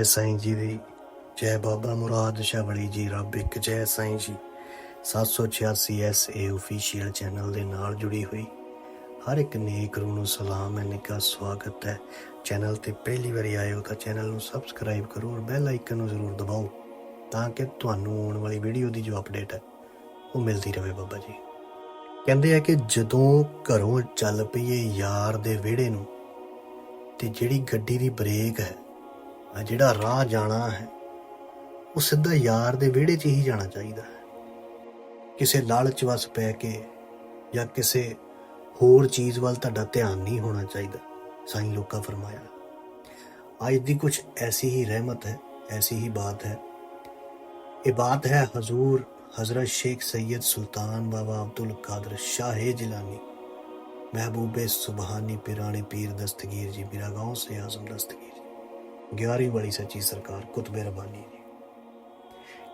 ਜੈ ਸਾਈਂ ਜੀ ਦੀ, ਜੈ ਬਾਬਾ ਮੁਰਾਦ ਸ਼ਾਹ ਜੀ, ਰੱਬ ਇੱਕ ਜੈ ਸਾਈਂ ਜੀ। 786 ਐਸਏ ਅਫੀਸ਼ੀਅਲ ਚੈਨਲ ਦੇ ਨਾਲ ਜੁੜੀ ਹੋਈ। ਹਰ ਇੱਕ ਨੇਕ ਰੂਹ ਨੂੰ ਸਲਾਮ ਹੈ ਨਿੱਘਾ ਸਵਾਗਤ ਹੈ। ਚੈਨਲ ਤੇ ਪਹਿਲੀ ਵਾਰੀ ਆਏ ਹੋ ਤਾਂ ਚੈਨਲ ਨੂੰ ਸਬਸਕ੍ਰਾਈਬ ਕਰੋ ਔਰ ਬੈਲ ਆਈਕਨ ਨੂੰ ਜ਼ਰੂਰ ਦਬਾਓ ਤਾਂ ਕਿ ਤੁਹਾਨੂੰ ਆਉਣ ਵਾਲੀ ਵੀਡੀਓ ਦੀ ਜੋ ਅਪਡੇਟ ਹੈ, ਉਹ ਮਿਲਦੀ ਰਹੇ ਬਾਬਾ ਜੀ। ਕਹਿੰਦੇ ਆ ਕਿ ਜਦੋਂ ਘਰੋਂ ਚੱਲ ਪਈਏ ਯਾਰ ਦੇ ਵਿਹੜੇ ਨੂੰ ਤੇ ਜਿਹੜੀ ਗੱਡੀ ਦੀ ਬ੍ਰੇਕ ਹੈ ਆ ਜਿਹੜਾ ਰਾਹ ਜਾਣਾ ਹੈ, ਉਹ ਸਿੱਧਾ ਯਾਰ ਦੇ ਵਿਹੜੇ 'ਚ ਹੀ ਜਾਣਾ ਚਾਹੀਦਾ ਹੈ। ਕਿਸੇ ਲਾਲਚ ਵਸ ਪੈ ਕੇ ਜਾਂ ਕਿਸੇ ਹੋਰ ਚੀਜ਼ ਵੱਲ ਤੁਹਾਡਾ ਧਿਆਨ ਨਹੀਂ ਹੋਣਾ ਚਾਹੀਦਾ, ਸਾਈਂ ਲੋਕਾਂ ਫਰਮਾਇਆ। ਅੱਜ ਦੀ ਕੁਝ ਐਸੀ ਹੀ ਰਹਿਮਤ ਹੈ, ਐਸੀ ਹੀ ਬਾਤ ਹੈ। ਇਹ ਬਾਤ ਹੈ ਹਜ਼ੂਰ ਹਜ਼ਰਤ ਸ਼ੇਖ ਸੈਦ ਸੁਲਤਾਨ ਬਾਬਾ ਅਬਦੁਲ ਕਾਦਰ ਸ਼ਾਹੇ ਜਿਲਾਨੀ, ਮਹਿਬੂਬੇ ਸੁਬਹਾਨੀ ਪਿਰਾਣੇ ਪੀਰ ਦਸਤਗੀਰ ਜੀ, ਮੇਰਾ ਗਾਉਂ ਸੇ ਆਜ਼ਮ ਦਸਤਗੀਰ। 11ਵੀਂ ਵਾਲੀ ਸੱਚੀ ਸਰਕਾਰ ਕੁਤਬੇ ਰਬਾਨੀ ਦੀ।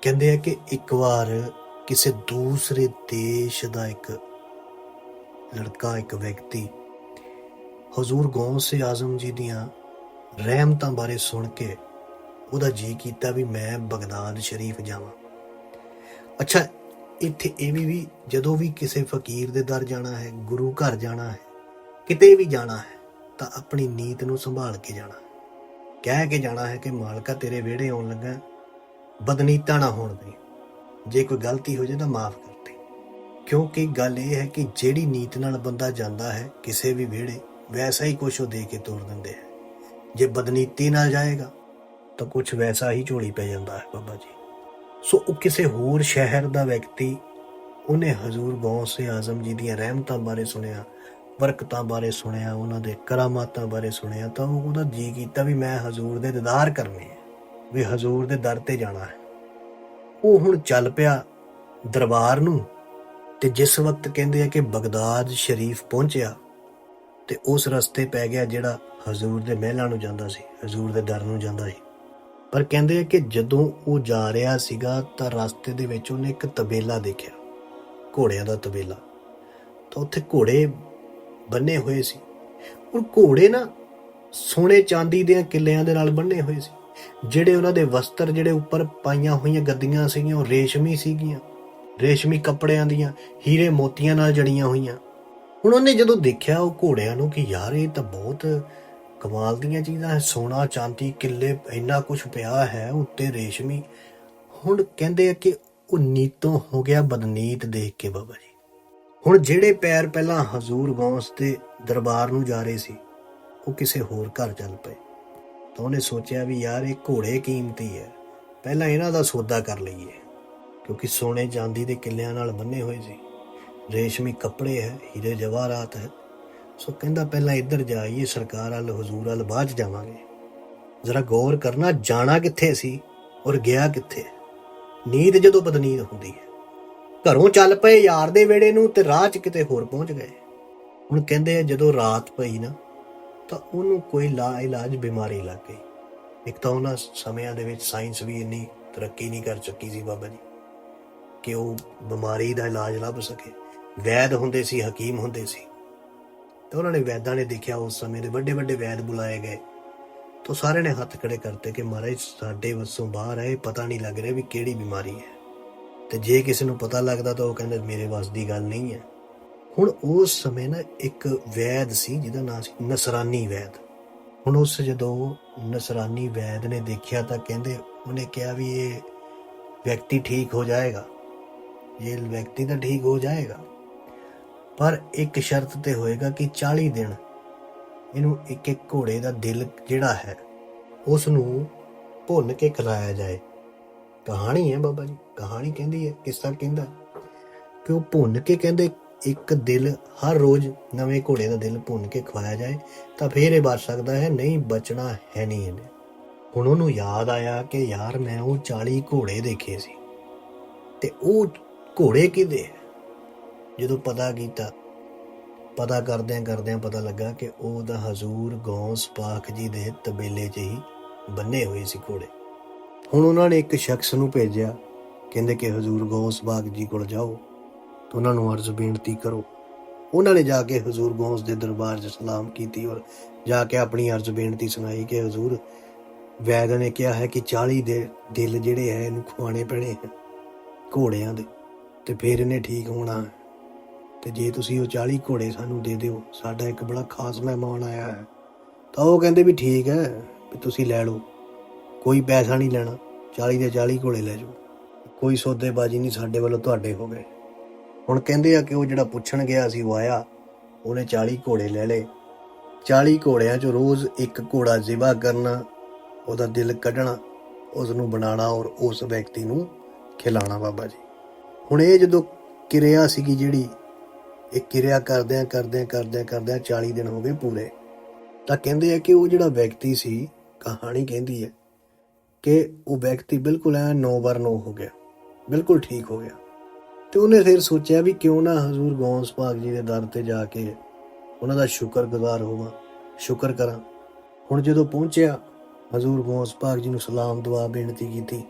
ਕਹਿੰਦੇ ਆ ਕਿ ਇੱਕ ਵਾਰ ਕਿਸੇ ਦੂਸਰੇ ਦੇਸ਼ ਦਾ ਇੱਕ ਲੜਕਾ, ਇੱਕ ਵਿਅਕਤੀ ਹਜ਼ੂਰ ਗੌਸੇ ਆਜ਼ਮ ਜੀ ਦੀਆਂ ਰਹਿਮਤਾਂ ਬਾਰੇ ਸੁਣ ਕੇ ਉਹਦਾ ਜੀ ਕੀਤਾ ਵੀ ਮੈਂ ਬਗਦਾਦ ਸ਼ਰੀਫ ਜਾਵਾਂ। ਅੱਛਾ, ਇੱਥੇ ਇਹ ਵੀ ਵੀ ਜਦੋਂ ਵੀ ਕਿਸੇ ਫਕੀਰ ਦੇ ਦਰ ਜਾਣਾ ਹੈ, ਗੁਰੂ ਘਰ ਜਾਣਾ ਹੈ, ਕਿਤੇ ਵੀ ਜਾਣਾ ਹੈ, ਤਾਂ ਆਪਣੀ ਨੀਤ ਨੂੰ ਸੰਭਾਲ ਕੇ ਜਾਣਾ ਕਹਿ ਕੇ ਜਾਣਾ ਹੈ ਕਿ ਮਾਲਕਾ ਤੇਰੇ ਵਿਹੜੇ ਆਉਣ ਲੱਗਾ ਬਦਨੀਤਾ ਨਾ ਹੋਣ ਦੇ। ਜੇ ਕੋਈ ਗਲਤੀ ਹੋ ਜਾਏ ਤਾਂ ਮਾਫ ਕਰ ਦੇ। ਕਿਉਂਕਿ ਗੱਲ ਇਹ ਹੈ ਕਿ ਜਿਹੜੀ ਨੀਤ ਨਾਲ ਬੰਦਾ ਜਾਂਦਾ ਹੈ ਕਿਸੇ ਵੀ ਵਿਹੜੇ, ਵੈਸਾ ਹੀ ਕੁਛ ਉਹ ਦੇ ਕੇ ਤੋੜ ਦਿੰਦੇ ਹੈ। ਜੇ ਬਦਨੀਤੀ ਨਾਲ ਜਾਏਗਾ, ਤਾਂ ਕੁਝ ਵੈਸਾ ਹੀ ਝੋਲੀ ਪੈ ਜਾਂਦਾ ਹੈ ਬਾਬਾ ਜੀ। ਸੋ ਉਹ ਕਿਸੇ ਹੋਰ ਸ਼ਹਿਰ ਦਾ ਵਿਅਕਤੀ, ਉਹਨੇ ਹਜ਼ੂਰ ਗੌਸੇ ਆਜ਼ਮ ਜੀ ਦੀਆਂ ਰਹਿਮਤਾਂ ਬਾਰੇ ਸੁਣਿਆ। ਬਰਕਤਾਂ ਬਾਰੇ ਸੁਣਿਆ, ਉਹਨਾਂ ਦੇ ਕਰਾਮਾਤਾਂ ਬਾਰੇ ਸੁਣਿਆ, ਤਾਂ ਉਹ ਉਹਦਾ ਜੀ ਕੀਤਾ ਵੀ ਮੈਂ ਹਜ਼ੂਰ ਦੇ ਦੀਦਾਰ ਕਰਨੇ ਆ, ਵੀ ਹਜ਼ੂਰ ਦੇ ਦਰ ਤੇ ਜਾਣਾ ਹੈ। ਉਹ ਹੁਣ ਚੱਲ ਪਿਆ ਦਰਬਾਰ ਨੂੰ ਤੇ ਜਿਸ ਵਕਤ ਕਹਿੰਦੇ ਆ ਕਿ ਬਗਦਾਦ ਸ਼ਰੀਫ ਪਹੁੰਚਿਆ ਤੇ ਉਸ ਰਸਤੇ ਪੈ ਗਿਆ ਜਿਹੜਾ ਹਜ਼ੂਰ ਦੇ ਮਹਿਲਾਂ ਨੂੰ ਜਾਂਦਾ ਸੀ, ਹਜ਼ੂਰ ਦੇ ਦਰ ਨੂੰ ਜਾਂਦਾ ਸੀ। ਪਰ ਕਹਿੰਦੇ ਆ ਕਿ ਜਦੋਂ ਉਹ ਜਾ ਰਿਹਾ ਸੀਗਾ ਤਾਂ ਰਸਤੇ ਦੇ ਵਿੱਚ ਉਹਨੇ ਇੱਕ ਤਬੇਲਾ ਦੇਖਿਆ, ਘੋੜਿਆਂ ਦਾ ਤਬੇਲਾ। ਤਾਂ ਉੱਥੇ ਘੋੜੇ ਬੰਨੇ ਹੋਏ ਸੀ। ਉਹ ਘੋੜੇ ਨਾ ਸੋਨੇ ਚਾਂਦੀ ਦੇ ਕਿੱਲਿਆਂ ਦੇ ਨਾਲ ਬੰਨੇ ਹੋਏ ਸੀ। ਜਿਹੜੇ ਉਹਨਾਂ ਦੇ ਵਸਤਰ ਜਿਹੜੇ ਉੱਪਰ ਪਾਈਆਂ ਹੋਈਆਂ ਗੱਦੀਆਂ ਸੀਗੀਆਂ, ਉਹ ਰੇਸ਼ਮੀ ਸੀਗੀਆਂ। ਰੇਸ਼ਮੀ ਕੱਪੜਿਆਂ ਦੀਆਂ, ਹੀਰੇ ਮੋਤੀਆਂ ਨਾਲ ਜੜੀਆਂ ਹੋਈਆਂ। ਹੁਣ ਉਹਨੇ ਜਦੋਂ ਦੇਖਿਆ ਉਹ ਘੋੜਿਆਂ ਨੂੰ ਕਿ ਯਾਰ ਇਹ ਤਾਂ ਬਹੁਤ ਕਮਾਲ ਦੀਆਂ ਚੀਜ਼ਾਂ ਹੈ, ਸੋਨਾ, ਚਾਂਦੀ, ਕਿੱਲੇ, ਇੰਨਾ ਕੁਝ ਪਿਆ ਹੈ, ਉੱਤੇ ਰੇਸ਼ਮੀ। ਹੁਣ ਕਹਿੰਦੇ ਆ ਕਿ ਉਹ ਨੀਤੋਂ ਹੋ ਗਿਆ ਬਦਨੀਤ ਦੇਖ ਕੇ ਬਾਬਾ ਜੀ। ਹੁਣ ਜਿਹੜੇ ਪੈਰ ਪਹਿਲਾਂ ਹਜ਼ੂਰ ਗੌਸ ਦੇ ਦਰਬਾਰ ਨੂੰ ਜਾ ਰਹੇ ਸੀ, ਉਹ ਕਿਸੇ ਹੋਰ ਘਰ ਚੱਲ ਪਏ। ਤਾਂ ਉਹਨੇ ਸੋਚਿਆ ਵੀ ਯਾਰ ਇਹ ਘੋੜੇ ਕੀਮਤੀ ਹੈ, ਪਹਿਲਾਂ ਇਹਨਾਂ ਦਾ ਸੌਦਾ ਕਰ ਲਈਏ, ਕਿਉਂਕਿ ਸੋਨੇ ਚਾਂਦੀ ਦੇ ਕਿੱਲਿਆਂ ਨਾਲ ਬੰਨੇ ਹੋਏ ਸੀ। ਰੇਸ਼ਮੀ ਕੱਪੜੇ ਹੈ, ਹੀਰੇ ਜਵਾਹਰਾਤ ਹੈ। ਸੋ ਕਹਿੰਦਾ ਪਹਿਲਾਂ ਇੱਧਰ ਜਾਈਏ, ਸਰਕਾਰ ਵੱਲ, ਹਜ਼ੂਰ ਵੱਲ ਬਾਅਦ 'ਚ ਜਾਵਾਂਗੇ। ਜ਼ਰਾ ਗੌਰ ਕਰਨਾ, ਜਾਣਾ ਕਿੱਥੇ ਸੀ ਔਰ ਗਿਆ ਕਿੱਥੇ? ਨੀਂਦ ਜਦੋਂ ਬਦਨੀਤ ਹੁੰਦੀ ਹੈ। ਘਰੋਂ ਚੱਲ ਪਏ ਯਾਰ ਦੇ ਵੇੜੇ ਨੂੰ ਤੇ ਰਾਹ 'ਚ ਕਿਤੇ ਹੋਰ ਪਹੁੰਚ ਗਏ। ਹੁਣ ਕਹਿੰਦੇ ਆ, ਜਦੋਂ ਰਾਤ ਪਈ ਨਾ, ਤਾਂ ਉਹਨੂੰ ਕੋਈ ਲਾ ਇਲਾਜ ਬਿਮਾਰੀ ਲੱਗ ਗਈ। ਇੱਕ ਤਾਂ ਉਹਨਾਂ ਸਮਿਆਂ ਦੇ ਵਿੱਚ ਸਾਇੰਸ ਵੀ ਇੰਨੀ ਤਰੱਕੀ ਨਹੀਂ ਕਰ ਚੁੱਕੀ ਸੀ ਬਾਬਾ ਜੀ, ਕਿ ਉਹ ਬਿਮਾਰੀ ਦਾ ਇਲਾਜ ਲੱਭ ਸਕੇ। ਵੈਦ ਹੁੰਦੇ ਸੀ, ਹਕੀਮ ਹੁੰਦੇ ਸੀ। ਤੇ ਉਹਨਾਂ ਨੇ ਵੈਦਾਂ ਨੇ ਦੇਖਿਆ, ਉਸ ਸਮੇਂ ਦੇ ਵੱਡੇ ਵੱਡੇ ਵੈਦ ਬੁਲਾਏ ਗਏ। ਤਾਂ ਸਾਰਿਆਂ ਨੇ ਹੱਥ ਖੜੇ ਕਰਤੇ ਕਿ ਮਹਾਰਾਜ, ਸਾਡੇ ਵੱਸੋਂ ਬਾਹਰ ਹੈ ਪਤਾ ਨਹੀਂ ਲੱਗ ਰਿਹਾ ਵੀ ਕਿਹੜੀ ਬਿਮਾਰੀ ਹੈ। ਤੇ ਜੇ ਕਿਸੇ ਨੂੰ ਪਤਾ ਲੱਗਦਾ ਤਾਂ ਉਹ ਕਹਿੰਦੇ ਮੇਰੇ ਵੱਸ ਦੀ ਗੱਲ ਨਹੀਂ ਹੈ। ਹੁਣ ਉਸ ਸਮੇਂ ਨਾ ਇੱਕ ਵੈਦ ਸੀ ਜਿਹਦਾ ਨਾਮ ਸੀ ਨਸਰਾਨੀ ਵੈਦ। ਹੁਣ ਉਸ ਜਦੋਂ ਨਸਰਾਨੀ ਵੈਦ ਨੇ ਦੇਖਿਆ ਤਾਂ ਕਹਿੰਦੇ ਉਹਨੇ ਕਿਹਾ ਵੀ ਇਹ ਵਿਅਕਤੀ ਠੀਕ ਹੋ ਜਾਏਗਾ। ਇਹ ਵਿਅਕਤੀ ਤਾਂ ਠੀਕ ਹੋ ਜਾਏਗਾ। ਪਰ ਇੱਕ ਸ਼ਰਤ ਤੇ ਹੋਏਗਾ ਕਿ 40 ਦਿਨ ਇਹਨੂੰ ਇੱਕ ਇੱਕ ਘੋੜੇ ਦਾ ਦਿਲ ਜਿਹੜਾ ਹੈ ਉਸ ਨੂੰ ਭੁੰਨ ਕੇ ਖਿਲਾਇਆ ਜਾਏ। ਕਹਾਣੀ ਹੈ ਬਾਬਾ ਜੀ। ਕਹਾਣੀ ਕਹਿੰਦੀ ਹੈ, ਕਿਸ ਤਰ੍ਹਾਂ ਕਹਿੰਦਾ ਕਿ ਉਹ ਭੁੰਨ ਕੇ ਕਹਿੰਦੇ, ਇੱਕ ਦਿਲ ਹਰ ਰੋਜ਼ ਨਵੇਂ ਘੋੜੇ ਦਾ ਦਿਲ ਭੁੰਨ ਕੇ ਖਵਾਇਆ ਜਾਏ, ਤਾਂ ਫੇਰ ਇਹ ਬਚ ਸਕਦਾ ਹੈ, ਨਹੀਂ ਬਚਣਾ ਹੈ ਨਹੀਂ ਇਹਨੇ। ਹੁਣ ਉਹਨੂੰ ਯਾਦ ਆਇਆ ਕਿ ਯਾਰ ਮੈਂ ਉਹ 40 ਘੋੜੇ ਦੇਖੇ ਸੀ। ਤੇ ਉਹ ਘੋੜੇ ਕਿਹਦੇ ਹੈ? ਜਦੋਂ ਪਤਾ ਕੀਤਾ, ਪਤਾ ਕਰਦਿਆਂ ਕਰਦਿਆਂ ਪਤਾ ਲੱਗਾ ਕਿ ਉਹ ਦਾ ਹਜ਼ੂਰ ਗੌਸ ਪਾਕ ਜੀ ਦੇ ਤਬੇਲੇ 'ਚ ਹੀ ਬੰਨੇ ਹੋਏ ਸੀ ਘੋੜੇ। ਹੁਣ ਉਹਨਾਂ ਨੇ ਇੱਕ ਸ਼ਖਸ ਨੂੰ ਭੇਜਿਆ, ਕਹਿੰਦੇ ਕਿ ਹਜ਼ੂਰ ਗੌਸ ਬਾਗ ਜੀ ਕੋਲ ਜਾਓ ਤੇ ਉਹਨਾਂ ਨੂੰ ਅਰਜ਼ ਬੇਨਤੀ ਕਰੋ। ਉਹਨਾਂ ਨੇ ਜਾ ਕੇ ਹਜ਼ੂਰ ਗੌਸ ਦੇ ਦਰਬਾਰ 'ਚ ਸਲਾਮ ਕੀਤੀ ਔਰ ਜਾ ਕੇ ਆਪਣੀ ਅਰਜ਼ ਬੇਨਤੀ ਸੁਣਾਈ ਕਿ ਹਜ਼ੂਰ, ਵੈਦ ਨੇ ਕਿਹਾ ਹੈ ਕਿ 40 ਦੇ ਦਿਲ ਜਿਹੜੇ ਹੈ ਇਹਨੂੰ ਖਵਾਣੇ ਪੈਣੇ ਹੈ ਘੋੜਿਆਂ ਦੇ, ਤੇ ਫਿਰ ਇਹਨੇ ਠੀਕ ਹੋਣਾ ਹੈ। ਤੇ ਜੇ ਤੁਸੀਂ ਉਹ 40 ਘੋੜੇ ਸਾਨੂੰ ਦੇ ਦਿਓ, ਸਾਡਾ ਇੱਕ ਬੜਾ ਖਾਸ ਮਹਿਮਾਨ ਆਇਆ ਹੈ। ਤਾਂ ਉਹ ਕਹਿੰਦੇ ਵੀ ਠੀਕ ਹੈ, ਵੀ ਤੁਸੀਂ ਲੈ ਲਓ। ਕੋਈ ਪੈਸਾ ਨਹੀਂ ਲੈਣਾ 40 ਦੇ 40 ਘੋੜੇ ਲੈ ਜਾਓ। ਕੋਈ ਸੌਦੇਬਾਜ਼ੀ ਨਹੀਂ ਸਾਡੇ ਵੱਲੋਂ ਤੁਹਾਡੇ ਹੋ ਗਏ। ਹੁਣ ਕਹਿੰਦੇ ਆ ਕਿ ਉਹ ਜਿਹੜਾ ਪੁੱਛਣ ਗਿਆ ਸੀ ਉਹ ਆਇਆ, ਉਹਨੇ 40 ਘੋੜੇ ਲੈ ਲਏ। 40 ਘੋੜਿਆਂ 'ਚੋਂ ਰੋਜ਼ ਇੱਕ ਘੋੜਾ ਜ਼ਿਬਾ ਕਰਨਾ, ਉਹਦਾ ਦਿਲ ਕੱਢਣਾ ਉਸ ਨੂੰ ਬਣਾਉਣਾ ਔਰ ਉਸ ਵਿਅਕਤੀ ਨੂੰ ਖਿਲਾਣਾ ਬਾਬਾ ਜੀ। ਹੁਣ ਇਹ ਜਦੋਂ ਕਿਰਿਆ ਸੀਗੀ ਜਿਹੜੀ, ਇਹ ਕਿਰਿਆ ਕਰਦਿਆਂ ਕਰਦਿਆਂ ਕਰਦਿਆਂ ਕਰਦਿਆਂ 40 ਦਿਨ ਹੋ ਗਏ ਪੂਰੇ। ਤਾਂ ਕਹਿੰਦੇ ਆ ਕਿ ਉਹ ਜਿਹੜਾ ਵਿਅਕਤੀ ਸੀ, ਕਹਾਣੀ ਕਹਿੰਦੀ ਹੈ ਕਿ ਉਹ ਵਿਅਕਤੀ ਬਿਲਕੁਲ ਐ ਨੌ ਬਾਰ ਨੌ ਹੋ ਗਿਆ, ਬਿਲਕੁਲ ਠੀਕ ਹੋ ਗਿਆ। ਤੇ ਉਹਨੇ ਫਿਰ ਸੋਚਿਆ ਵੀ ਕਿਉਂ ਨਾ ਹਜ਼ੂਰ ਗੌਸ ਪਾਕ ਜੀ ਦੇ ਦਰ ਤੇ ਜਾ ਕੇ ਉਹਨਾਂ ਦਾ ਸ਼ੁਕਰਗੁਜ਼ਾਰ ਹੋਵਾਂ, ਸ਼ੁਕਰ ਕਰਾਂ। ਹੁਣ ਜਦੋਂ ਪਹੁੰਚਿਆ, ਹਜ਼ੂਰ ਗੌਸ ਪਾਕ ਜੀ ਨੂੰ ਸਲਾਮ ਦੁਆ ਬੇਨਤੀ ਕੀਤੀ,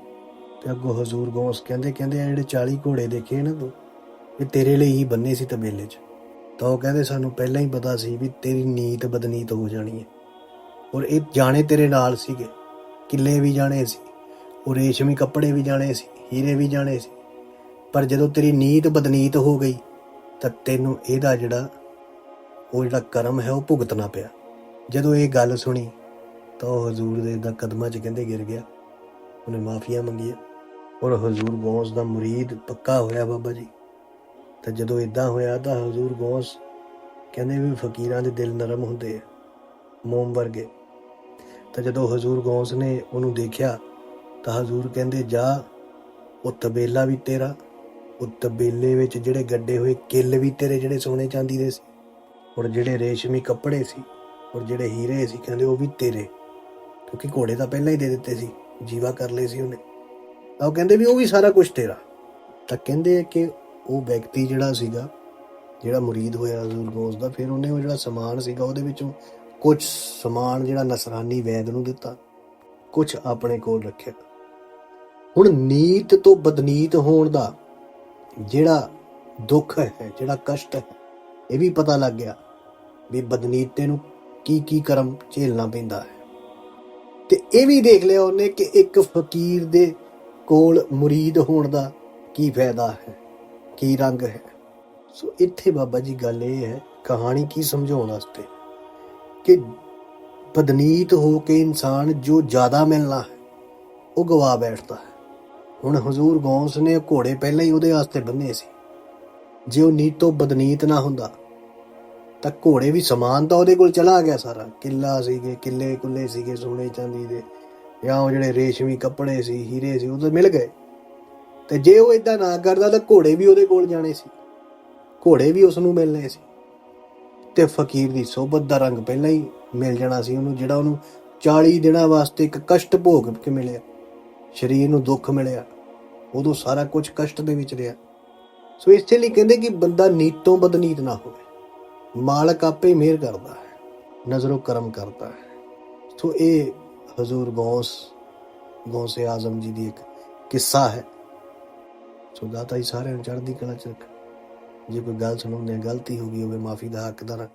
ਤੇ ਅੱਗੋਂ ਹਜ਼ੂਰ ਗੌਸ ਕਹਿੰਦੇ ਕਹਿੰਦੇ ਆ ਜਿਹੜੇ 40 ਘੋੜੇ ਦੇਖੇ ਨਾ ਤੂੰ ਇਹ ਤੇਰੇ ਲਈ ਹੀ ਬੰਨੇ ਸੀ ਤਬੇਲੇ 'ਚ। ਤਾਂ ਉਹ ਕਹਿੰਦੇ ਸਾਨੂੰ ਪਹਿਲਾਂ ਹੀ ਪਤਾ ਸੀ ਵੀ ਤੇਰੀ ਨੀਤ ਬਦਨੀਤ ਹੋ ਜਾਣੀ ਹੈ। ਔਰ ਇਹ ਜਾਣੇ ਤੇਰੇ ਨਾਲ ਸੀਗੇ। ਕਿੱਲੇ ਵੀ ਜਾਣੇ ਸੀ, ਉਹ ਰੇਸ਼ਮੀ ਕੱਪੜੇ ਵੀ ਜਾਣੇ ਸੀ, ਹੀਰੇ ਵੀ ਜਾਣੇ ਸੀ। ਪਰ ਜਦੋਂ ਤੇਰੀ ਨੀਤ ਬਦਨੀਤ ਹੋ ਗਈ, ਤਾਂ ਤੈਨੂੰ ਇਹਦਾ ਜਿਹੜਾ, ਉਹ ਜਿਹੜਾ ਕਰਮ ਹੈ, ਉਹ ਭੁਗਤਣਾ ਪਿਆ। ਜਦੋਂ ਇਹ ਗੱਲ ਸੁਣੀ, ਤਾਂ ਉਹ ਹਜ਼ੂਰ ਦੇ ਦਾ ਕਦਮਾਂ 'ਚ ਕਹਿੰਦੇ ਗਿਰ ਗਿਆ। ਉਹਨੇ ਮਾਫੀਆਂ ਮੰਗੀਆਂ। ਔਰ ਹਜ਼ੂਰ ਗੌਸ ਦਾ ਮੁਰੀਦ ਪੱਕਾ ਹੋਇਆ ਬਾਬਾ ਜੀ। ਤਾਂ ਜਦੋਂ ਇਦਾਂ ਹੋਇਆ, ਤਾਂ ਹਜ਼ੂਰ ਗੌਸ ਕਹਿੰਦੇ ਵੀ ਫਕੀਰਾਂ ਦੇ ਦਿਲ ਨਰਮ ਹੁੰਦੇ ਆ, ਮੋਮ ਵਰਗੇ। ਤਾਂ ਜਦੋਂ ਹਜ਼ੂਰ ਗੌਸ ਨੇ ਉਹਨੂੰ ਦੇਖਿਆ, ਤਾਂ ਹਜ਼ੂਰ ਕਹਿੰਦੇ, ਜਾ, ਉਹ ਤਬੇਲਾ ਵੀ ਤੇਰਾ, ਉਹ ਤਬੇਲੇ ਵਿੱਚ ਜਿਹੜੇ ਗੱਡੇ ਹੋਏ ਕਿੱਲ ਵੀ ਤੇਰੇ ਜਿਹੜੇ ਸੋਨੇ ਚਾਂਦੀ ਦੇ ਸੀ, ਔਰ ਜਿਹੜੇ ਰੇਸ਼ਮੀ ਕੱਪੜੇ ਸੀ, ਔਰ ਜਿਹੜੇ ਹੀਰੇ ਸੀ, ਕਹਿੰਦੇ ਉਹ ਵੀ ਤੇਰੇ, ਕਿਉਂਕਿ ਘੋੜੇ ਤਾਂ ਪਹਿਲਾਂ ਹੀ ਦੇ ਦਿੱਤੇ ਸੀ, ਜੀਵਾ ਕਰ ਲਏ ਸੀ ਉਹਨੇ। ਤਾਂ ਉਹ ਕਹਿੰਦੇ ਵੀ ਉਹ ਵੀ ਸਾਰਾ ਕੁਝ ਤੇਰਾ। ਤਾਂ ਕਹਿੰਦੇ ਕਿ ਉਹ ਵਿਅਕਤੀ ਜਿਹੜਾ ਸੀਗਾ, ਜਿਹੜਾ ਮੁਰੀਦ ਹੋਇਆ ਹਜ਼ੂਰ ਗੋਸ ਦਾ, ਫਿਰ ਉਹਨੇ ਉਹ ਜਿਹੜਾ ਸਮਾਨ ਸੀਗਾ ਉਹਦੇ ਵਿੱਚੋਂ ਕੁਝ ਸਮਾਨ ਜਿਹੜਾ ਨਸਰਾਨੀ ਵੈਦ ਨੂੰ ਦਿੱਤਾ ਕੁਝ ਆਪਣੇ ਕੋਲ ਰੱਖਿਆ। ਹੁਣ ਨੀਤ ਤੋਂ ਬਦਨੀਤ ਹੋਣ ਦਾ ਜਿਹੜਾ ਦੁੱਖ ਹੈ, ਜਿਹੜਾ ਕਸ਼ਟ ਹੈ, ਇਹ ਵੀ ਪਤਾ ਲੱਗ ਗਿਆ ਵੀ ਬਦਨੀਤੇ ਨੂੰ ਕੀ ਕੀ ਕਰਮ ਝੇਲਣਾ ਪੈਂਦਾ ਹੈ। ਤੇ ਇਹ ਵੀ ਦੇਖ ਲਿਆ ਉਹਨੇ ਕਿ ਇੱਕ ਫਕੀਰ ਦੇ ਕੋਲ ਮੁਰੀਦ ਹੋਣ ਦਾ ਕੀ ਫਾਇਦਾ ਹੈ, ਕੀ ਰੰਗ ਹੈ। ਸੋ ਇੱਥੇ ਬਾਬਾ ਜੀ ਗੱਲ ਇਹ ਹੈ, ਕਹਾਣੀ ਕੀ ਸਮਝਾਉਣ ਵਾਸਤੇ? ਕਿ ਬਦਨੀਤ ਹੋ ਕੇ ਇਨਸਾਨ ਜੋ ਜ਼ਿਆਦਾ ਮਿਲਣਾ ਹੈ, ਉਹ ਗਵਾ ਬੈਠਦਾ ਹੈ। ਹੁਣ ਹਜ਼ੂਰ ਗੌਸ ਨੇ ਘੋੜੇ ਪਹਿਲਾਂ ਹੀ ਉਹਦੇ ਵਾਸਤੇ ਬੰਨੇ ਸੀ। ਜੇ ਉਹ ਨੀਤ ਤੋਂ ਬਦਨੀਤ ਨਾ ਹੁੰਦਾ, ਤਾਂ ਘੋੜੇ ਵੀ ਸਮਾਨ ਤਾਂ ਉਹਦੇ ਕੋਲ ਚਲਾ ਗਿਆ ਸਾਰਾ। ਕਿੱਲਾ ਸੀਗੇ, ਕਿੱਲੇ ਕੁੱਲੇ ਸੀਗੇ, ਸੋਨੇ ਚਾਂਦੀ ਦੇ, ਜਾਂ ਉਹ ਜਿਹੜੇ ਰੇਸ਼ਮੀ ਕੱਪੜੇ ਸੀ, ਹੀਰੇ ਸੀ, ਉਹ ਤਾਂ ਮਿਲ ਗਏ। ਤੇ ਜੇ ਉਹ ਇਦਾਂ ਨਾ ਕਰਦਾ, ਤਾਂ ਘੋੜੇ ਵੀ ਉਹਦੇ ਕੋਲ ਜਾਣੇ ਸੀ। ਘੋੜੇ ਵੀ ਉਸ ਨੂੰ ਮਿਲਣੇ ਸੀ। ਤੇ ਫਕੀਰ ਦੀ ਸੋਬਤ ਦਾ ਰੰਗ ਪਹਿਲਾਂ ਹੀ ਮਿਲ ਜਾਣਾ ਸੀ ਉਹਨੂੰ, ਜਿਹੜਾ ਉਹਨੂੰ 40 ਦਿਨਾਂ ਵਾਸਤੇ ਇੱਕ ਕਸ਼ਟ ਭੋਗ ਕੇ ਮਿਲਿਆ। ਸਰੀਰ ਨੂੰ ਦੁੱਖ ਮਿਲਿਆ। ਉਦੋਂ ਸਾਰਾ ਕੁਝ ਕਸ਼ਟ ਦੇ ਵਿੱਚ ਰਿਹਾ। ਸੋ ਇਸੇ ਲਈ ਕਹਿੰਦੇ ਕਿ ਬੰਦਾ ਨੀਤੋਂ ਬਦਨੀਤ ਨਾ ਹੋਵੇ। ਮਾਲਕ ਆਪੇ ਮਿਹਰ ਕਰਦਾ ਹੈ, ਨਜ਼ਰੋਂ ਕਰਮ ਕਰਦਾ ਹੈ। ਸੋ ਇਹ ਹਜ਼ੂਰ ਗੌਸ ਗੌਸੇ ਆਜ਼ਮ ਜੀ ਦੀ ਇੱਕ ਕਿੱਸਾ ਹੈ। ਸੋ ਦਾਤਾ ਹੀ ਸਾਰਿਆਂ ਨੂੰ ਚੜ੍ਹਦੀ ਕਲਾ ਚ ਰੱਖ ਜੇ ਕੋਈ ਗੱਲ ਸੁਣਾਉਂਦੇ ਆ, ਗਲਤੀ ਹੋ ਗਈ ਹੋਵੇ, ਮਾਫੀ ਦਾ ਹੱਕਦਾਰ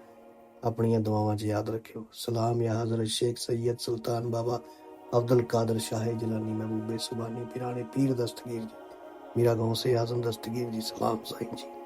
ਆਪਣੀਆਂ ਦੁਆਵਾਂ 'ਚ ਯਾਦ ਰੱਖਿਓ। ਸਲਾਮ ਯਾ ਹਜ਼ਰਤ ਸ਼ੇਖ ਸੈਦ ਸੁਲਤਾਨ ਬਾਬਾ ਅਬਦੁਲ ਕਾਦਰ ਸ਼ਾਹੇ ਜਲਾਨੀ ਮਹਿਬੂਬੇ ਸੁਬਾਨੀ, ਪਿਰਾਣੇ ਪੀਰ ਦਸਤਗੀਰ ਜੀ, ਮੀਰਾ ਗੌਸੇ ਆਜ਼ਮ ਦਸਤਗੀਰ ਜੀ, ਸਲਾਮ ਸਾਈਂ ਜੀ।